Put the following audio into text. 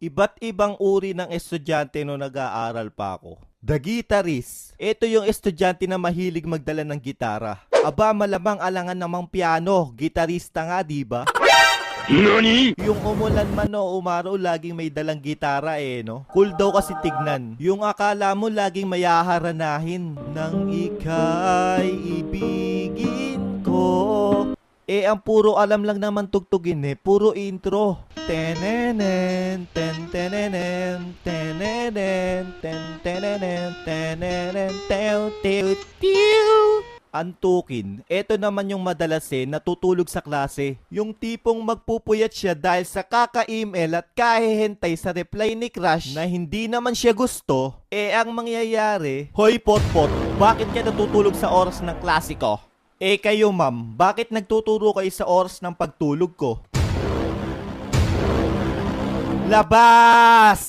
Iba't ibang uri ng estudyante no nag-aaral pa ako. The Guitarist. Ito yung estudyante na mahilig magdala ng gitara. Aba, malamang alangan namang piano. Gitarista nga, di ba? Yung umulan man o umaraw, laging may dalang gitara eh, no? Cool daw kasi tignan. Yung akala mo laging mayaharanahin. Nang ika'y ibigin ko. Eh, ang puro alam lang naman tugtugin eh. Puro intro. Tenenen, ten tenenen, tenenen, ten tenenen, tenenen, tew, tew, tew. Antukin, eto naman yung madalas eh, natutulog sa klase. Yung tipong magpupuyat siya dahil sa kaka-email at kahihintay sa reply ni Crush na hindi naman siya gusto, eh ang mangyayari, Hoy potpot, bakit ka natutulog sa oras ng klase ko? Eh kayo ma'am, bakit nagtuturo kayo sa oras ng pagtulog ko? Labas!